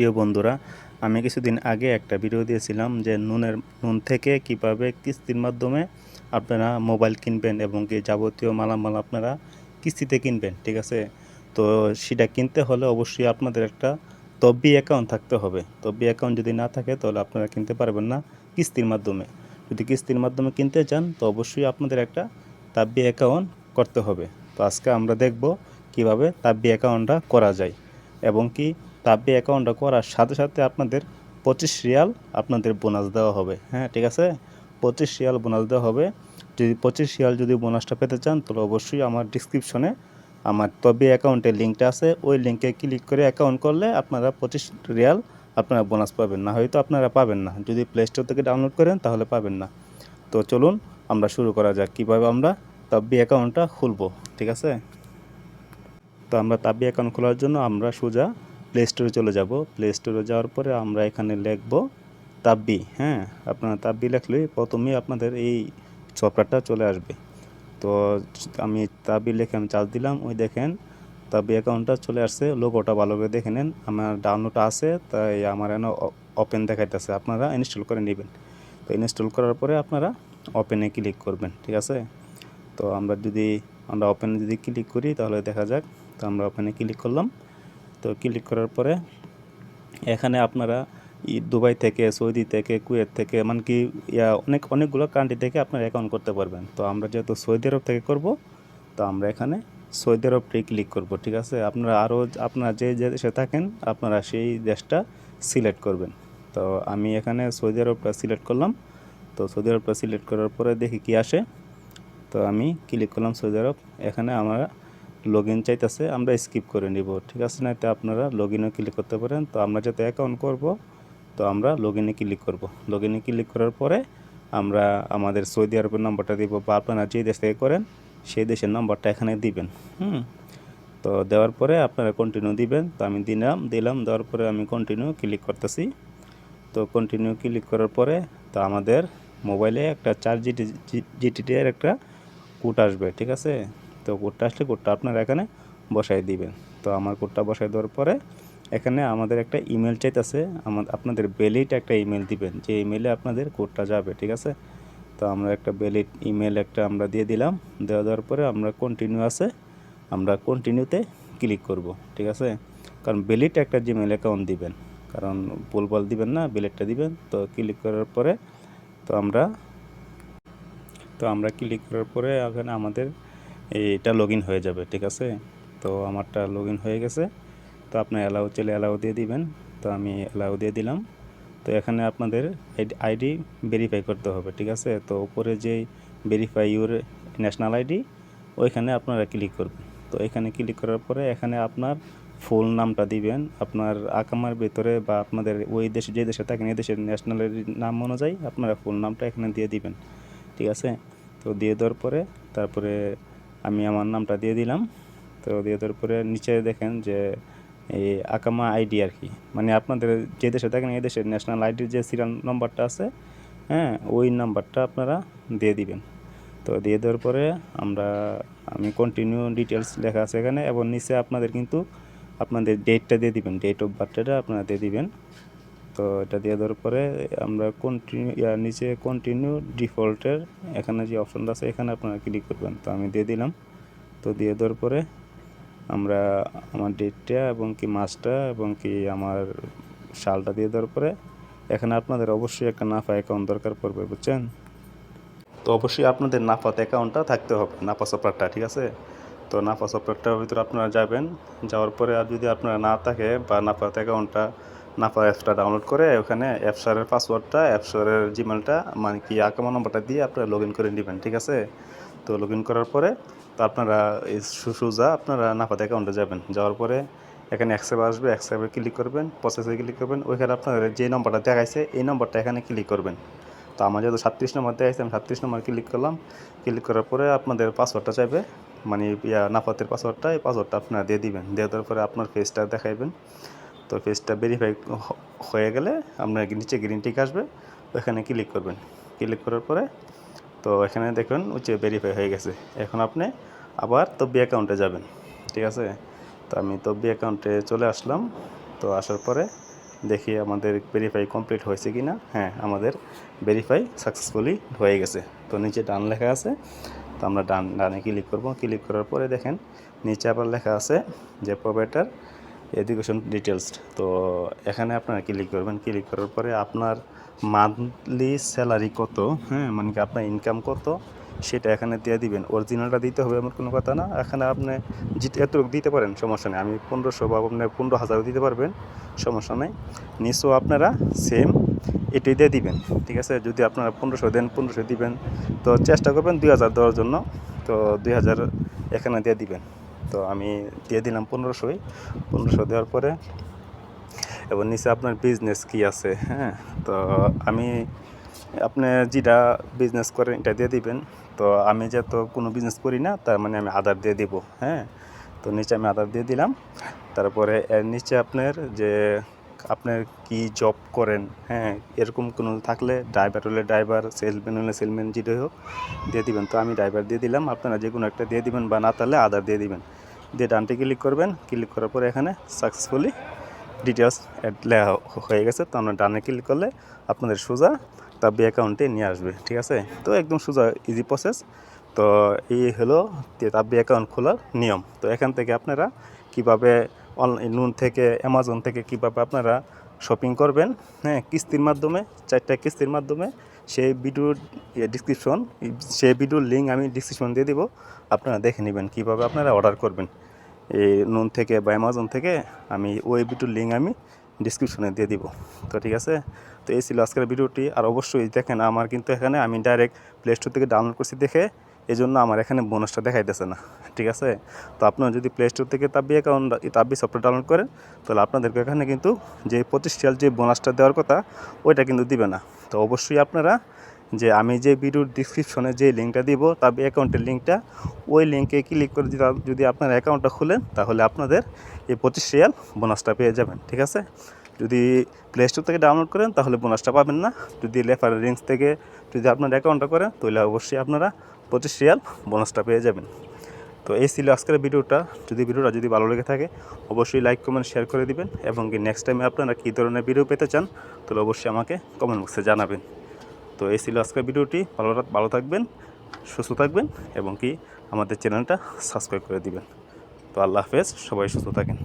প্রিয় বন্ধুরা, আমি কিছুদিন আগে একটা ভিডিও দিয়েছিলাম যে নুনের, নুন থেকে কীভাবে কিস্তির মাধ্যমে আপনারা মোবাইল কিনবেন এবং কি যাবতীয় মালামাল আপনারা কিস্তিতে কিনবেন, ঠিক আছে? তো সেটা কিনতে হলে অবশ্যই আপনাদের একটা তব্বি অ্যাকাউন্ট থাকতে হবে। তব্বি অ্যাকাউন্ট যদি না থাকে তাহলে আপনারা কিনতে পারবেন না কিস্তির মাধ্যমে। যদি কিস্তির মাধ্যমে কিনতে চান, তো অবশ্যই আপনাদের একটা তাব্বি অ্যাকাউন্ট করতে হবে। তো আজকে আমরা দেখব কীভাবে তাব্বি অ্যাকাউন্টটা করা যায় এবং কি তাব্বি অ্যাকাউন্টটা করার সাথে সাথে আপনাদের পঁচিশ রিয়াল আপনাদের বোনাস দেওয়া হবে। হ্যাঁ ঠিক আছে? পঁচিশ রিয়াল বোনাস দেওয়া হবে। যদি পঁচিশ রিয়াল যদি বোনাসটা পেতে চান, তাহলে অবশ্যই আমার ডিসক্রিপশনে আমার তবে অ্যাকাউন্টের লিঙ্কটা আছে। ওই লিঙ্কে ক্লিক করে অ্যাকাউন্ট করলে আপনারা পঁচিশ রিয়াল আপনারা বোনাস পাবেন। না হয়তো আপনারা পাবেন না। যদি প্লে স্টোর থেকে ডাউনলোড করেন, তাহলে পাবেন না। তো চলুন, আমরা শুরু করা যাক। কীভাবে আমরা তাব্বি অ্যাকাউন্টটা খুলবো? ঠিক আছে? তো আমরা তাব্বি অ্যাকাউন্ট খোলার জন্য আমরা সোজা প্লে স্টোরে চলে যাব। প্লে স্টোরে যাওয়ার পরে আমরা এখানে লিখব তাব্বি হ্যাঁ? আপনারা তাব্বি লিখলে প্রথমেই আপনাদের এই সফটওয়্যারটা চলে আসবে। তো আমি তাব্বি লিখে আমি চার্জ দিলাম, ওই দেখেন তাব্বি অ্যাকাউন্টটা চলে আসছে লোগোটা ভালো করে দেখে নেন। আমার ডাউনলোড আছে, তাই আমার এনে ওপেন দেখাইতেছে। আপনারা ইনস্টল করে নেবেন। তো ইনস্টল করার পরে আপনারা ওপেনে ক্লিক করবেন, ঠিক আছে? তো আমরা যদি, আমরা ওপেনে যদি ক্লিক করি, তাহলে দেখা যাক। তো আমরা ওপেনে ক্লিক করলাম। তো ক্লিক করার পরে এখানে আপনারা দুবাই থেকে, সৌদি থেকে, কুয়েত থেকে, এমনকি, ইয়া, অনেক, অনেকগুলো কান্ট্রি থেকে আপনারা অ্যাকাউন্ট করতে পারবেন। তো আমরা যেহেতু সৌদি আরব থেকে করব, তো আমরা এখানে সৌদি আরবটাই ক্লিক করব, ঠিক আছে? আপনারা আরও আপনারা যে যে দেশে থাকেন, আপনারা সেই দেশটা সিলেক্ট করবেন। তো আমি এখানে সৌদি আরবটা সিলেক্ট করলাম। তো সৌদি আরবটা সিলেক্ট করার পরে দেখি কি আসে। তো আমি ক্লিক করলাম সৌদি আরব। এখানে আমরা লগ ইন চাইতেছে, আমরা স্কিপ করে নিব, ঠিক আছে? না তো আপনারা লগ ইনে ক্লিক করতে পারেন। তো আমরা যাতে অ্যাকাউন্ট করব, তো আমরা লগ ইনে ক্লিক করব। লগ ইনে ক্লিক করার পরে আমরা আমাদের সৌদি আরবের নম্বরটা দিব, বা আপনারা যে দেশ থেকে করেন, সেই দেশের নম্বরটা এখানে দিবেন, হুম? তো দেওয়ার পরে আপনারা কন্টিনিউ দিবেন। তো আমি দিলাম দিলাম, দেওয়ার পরে আমি কন্টিনিউ ক্লিক করতেছি। তো কন্টিনিউ ক্লিক করার পরে তো আমাদের মোবাইলে একটা চার জিটি জিটিটি এর একটা কোড আসবে, ঠিক আছে? তো কোডটা আসলে কোডটা আপনারা এখানে বসাই দিবেন। তো আমার কোডটা বসাই দেওয়ার পরে এখানে আমাদের একটা ইমেল চাইতেছে আমাদের আপনাদের বেলিট একটা ইমেল দিবেন, যে ইমেলে আপনাদের কোডটা যাবে, ঠিক আছে? তো আমরা একটা বেলিট ইমেল একটা আমরা দিয়ে দিলাম, দেওয়া দেওয়ার পরে আমরা কন্টিনিউ আছে, আমরা কন্টিনিউতে ক্লিক করব, ঠিক আছে? কারণ বেলিট একটা জিমেল অ্যাকাউন্ট দিবেন, কারণ ভুলভাল দিবেন না বেলেটটা দিবেন, তো ক্লিক করার পরে তো আমরা তো আমরা ক্লিক করার পরে এখানে আমাদের এটা লগ হয়ে যাবে, ঠিক আছে? তো আমারটা লগ হয়ে গেছে। তো আপনার অ্যালাউ চলে অ্যালাউ দিয়ে দিবেন। তো আমি অ্যালাউ দিয়ে দিলাম। তো এখানে আপনাদের আইডি ভেরিফাই করতে হবে, ঠিক আছে? তো উপরে যেই ভেরিফাই ইউর ন্যাশনাল আইডি ওইখানে আপনারা ক্লিক করবেন। তো এখানে ক্লিক করার পরে এখানে আপনার ফুল নামটা দিবেন। আপনার আকামার ভেতরে বা আপনাদের ওই দেশে, যে দেশে থাকেন, এই দেশের ন্যাশনালের নাম অনুযায়ী আপনারা ফুল নামটা এখানে দিয়ে দিবেন, ঠিক আছে? তো দিয়ে দেওয়ার পরে তারপরে আমি আমার নামটা দিয়ে দিলাম। তো দিয়ে দেওয়ার পরে নিচে দেখেন যে এই আকামা আইডি আর কি। মানে আপনাদের যে দেশে থাকেন, এই দেশের ন্যাশনাল আইডির যে সিরিয়াল নম্বরটা আছে হ্যাঁ ওই নাম্বারটা আপনারা দিয়ে দিবেন। তো দিয়ে দেওয়ার পরে আমরা, আমি কন্টিনিউ ডিটেলস লেখা আছে এখানে, এবং নিচে আপনাদের কিন্তু আপনাদের ডেটটা দিয়ে দিবেন। ডেট অফ বার্থডেটা আপনারা দিয়ে দিবেন। তো এটা দিয়ে দেওয়ার পরে আমরা কন্টিনিউ ইয়ার নিচে কন্টিনিউ ডিফল্টের এখানে যে অপশনটা আছে, এখানে আপনারা ক্লিক করবেন। তো আমি দিয়ে দিলাম। তো দিয়ে দেওয়ার পরে আমরা আমার ডেটটা এবং কি মাসটা এবং কি আমার সালটা দিয়ে দেওয়ার পরে এখানে আপনাদের অবশ্যই একটা নাফা অ্যাকাউন্ট দরকার পড়বে, বুঝছেন? তো অবশ্যই আপনাদের নাফাত অ্যাকাউন্টটা থাকতে হবে, নাফা সফটওয়্যারটা ঠিক আছে? তো নাফা সফটওয়্যারটার ভিতরে আপনারা যাবেন, যাওয়ার পরে আর যদি আপনারা না থাকে বা নাফাত অ্যাকাউন্টটা নাফা অ্যাপসটা ডাউনলোড করে ওখানে অ্যাপসারের পাসওয়ার্ডটা অ্যাপসারের জিমেলটা মানে কি আকামা নম্বরটা দিয়ে আপনারা লগ ইন করে নেবেন, ঠিক আছে? তো লগ ইন করার পরে তো আপনারা এই সুসুজা আপনারা নাফাত অ্যাকাউন্টে যাবেন। যাওয়ার পরে এখানে অ্যাকসেপ্ট আসবে অ্যাকসেপ্টে ক্লিক করবেন প্রসেসে ক্লিক করবেন, ওইখানে আপনার যে নম্বরটা দেখাইছে, এই নম্বরটা এখানে ক্লিক করবেন। তো আমার যেহেতু সাতত্রিশ নম্বর দেখাইছে, আমি সাতত্রিশ নম্বর ক্লিক করলাম। ক্লিক করার পরে আপনাদের পাসওয়ার্ডটা চাইবে মানে ইয়া নাফাতের পাসওয়ার্ডটা এই পাসওয়ার্ডটা আপনারা দিয়ে দিবেন। দিয়ে দেওয়ার পরে আপনার ফেসটা দেখাইবেন। তো ফেসটা ভেরিফাই হয়ে গেলে আপনার নিচে গ্রিন টিক আসবে, ওইখানে ক্লিক করবেন। ক্লিক করার পরে তো এখানে দেখবেন হচ্ছে ভেরিফাই হয়ে গেছে। এখন আপনি আবার তব্বি অ্যাকাউন্টে যাবেন, ঠিক আছে? তো আমি তব্বি অ্যাকাউন্টে চলে আসলাম। তো আসার পরে দেখি আমাদের ভেরিফাই কমপ্লিট হয়েছে কি না হ্যাঁ আমাদের ভেরিফাই সাকসেসফুলি হয়ে গেছে। তো নিচে ডান লেখা আছে, তো আমরা ডান, ডানে ক্লিক করব। ক্লিক করার পরে দেখেন, নিচে আবার লেখা আছে যে প্রোভাইডার এডুকেশন ডিটেলস তো এখানে আপনারা ক্লিক করবেন। ক্লিক করার পরে আপনার মান্থলি স্যালারি কত? হ্যাঁ মানে কি আপনার ইনকাম কত? সেটা এখানে দিয়ে দিবেন। অরিজিনালটা দিতে হবে এমন কোনো কথা না। এখানে আপনি এতটুকু দিতে পারেন, সমস্যা নেই। আমি পনেরোশো বা আপনি পনেরো হাজারও দিতে পারবেন, সমস্যা নেই। নিশ্চয় আপনারা সেম এটাই দিয়ে দিবেন, ঠিক আছে? যদি আপনারা পনেরোশো দেন, পনেরোশো দিবেন, তো চেষ্টা করবেন দুই হাজার দেওয়ার জন্য, তো দুই হাজার এখানে দিয়ে দিবেন। তো আমি দিয়ে দিলাম পনেরোশোই পনেরোশো দেওয়ার পরে, এবং নিচে আপনার বিজনেস কি আছে হ্যাঁ? তো আমি আপনি যেটা বিজনেস করেন এটা দিয়ে দিবেন। তো আমি যেহেতু কোনো বিজনেস করি না, তার মানে আমি আধার দিয়ে দিব হ্যাঁ? তো নিচে আমি আধার দিয়ে দিলাম। তারপরে এর নিচে আপনার যে আপনার কি জব করেন হ্যাঁ এরকম কোনো থাকলে ড্রাইভার হলে ড্রাইভার সেলম্যান হলে সেলম্যান যেটাই হোক, দিয়ে দিবেন। তো আমি ড্রাইভার দিয়ে দিলাম, আপনারা যে কোনো একটা দিয়ে দিবেন বা না তাহলে আধার দিয়ে দিবেন। দিয়ে ডানটি ক্লিক করবেন ক্লিক করার পরে এখানে সাকসেসফুলি ডিটেলস লেখা হয়ে গেছে। তো আমরা ডানে ক্লিক করলে আপনাদের সোজা তাব্বি অ্যাকাউন্টে নিয়ে আসবে, ঠিক আছে? তো একদম সোজা ইজি প্রসেস তো এই হলো তাব্বি অ্যাকাউন্ট খোলার নিয়ম। তো এখান থেকে আপনারা কীভাবে অনলাইন নুন থেকে অ্যামাজন থেকে কীভাবে আপনারা শপিং করবেন হ্যাঁ কিস্তির মাধ্যমে, চারটা কিস্তির মাধ্যমে, সেই ভিডিওর ডিসক্রিপশন সেই ভিডিওর লিঙ্ক আমি ডিসক্রিপশন দিয়ে দিব, আপনারা দেখে নেবেন কীভাবে আপনারা অর্ডার করবেন। এই নুন থেকে বা অ্যামাজন থেকে আমি ওই ভিডিওর লিঙ্ক আমি ডিসক্রিপশনে দিয়ে দিব। তো ঠিক আছে? তো এই ছিল আজকের ভিডিওটি আর অবশ্যই দেখেন আমার কিন্তু এখানে আমি ডাইরেক্ট প্লে স্টোর থেকে ডাউনলোড করছি দেখে এই জন্য আমার এখানে বোনাসটা দেখাইতেছে না, ঠিক আছে? তো আপনারা যদি প্লে স্টোর থেকে তাব্বি অ্যাকাউন্ট তাব্বি সফটওয়্যার ডাউনলোড করেন, তাহলে আপনাদেরকে এখানে কিন্তু যে রিয়াল যে বোনাসটা দেওয়ার কথা, ওইটা কিন্তু দিবে না। তো অবশ্যই আপনারা যে আমি যে ভিডিওর ডিসক্রিপশনে যে লিঙ্কটা দিব তাব্বি অ্যাকাউন্টের লিঙ্কটা ওই লিঙ্কে ক্লিক করে যদি আপনার অ্যাকাউন্টটা খুলেন, তাহলে আপনাদের এই রিয়াল বোনাসটা পেয়ে যাবেন, ঠিক আছে? যদি প্লে স্টোর থেকে ডাউনলোড করেন, তাহলে বোনাসটা পাবেন না। যদি লেফার লিঙ্কস থেকে যদি আপনার অ্যাকাউন্টটা করেন, তাহলে অবশ্যই আপনারা পঁচিশ রিয়াল বোনাসটা পেয়ে যাবেন। তো এই ছিল আজকের ভিডিওটা। যদি ভিডিওটা যদি ভালো লেগে থাকে, অবশ্যই লাইক কমেন্ট শেয়ার করে দিবেন এবং কি নেক্সট টাইমে আপনারা কী ধরনের ভিডিও পেতে চান, তাহলে অবশ্যই আমাকে কমেন্ট বক্সে জানাবেন। তো এই ছিল আজকের ভিডিওটি। ভালো ভালো থাকবেন, সুস্থ থাকবেন এবং কি আমাদের চ্যানেলটা সাবস্ক্রাইব করে দিবেন। তো আল্লাহ হাফেজ, সবাই সুস্থ থাকেন।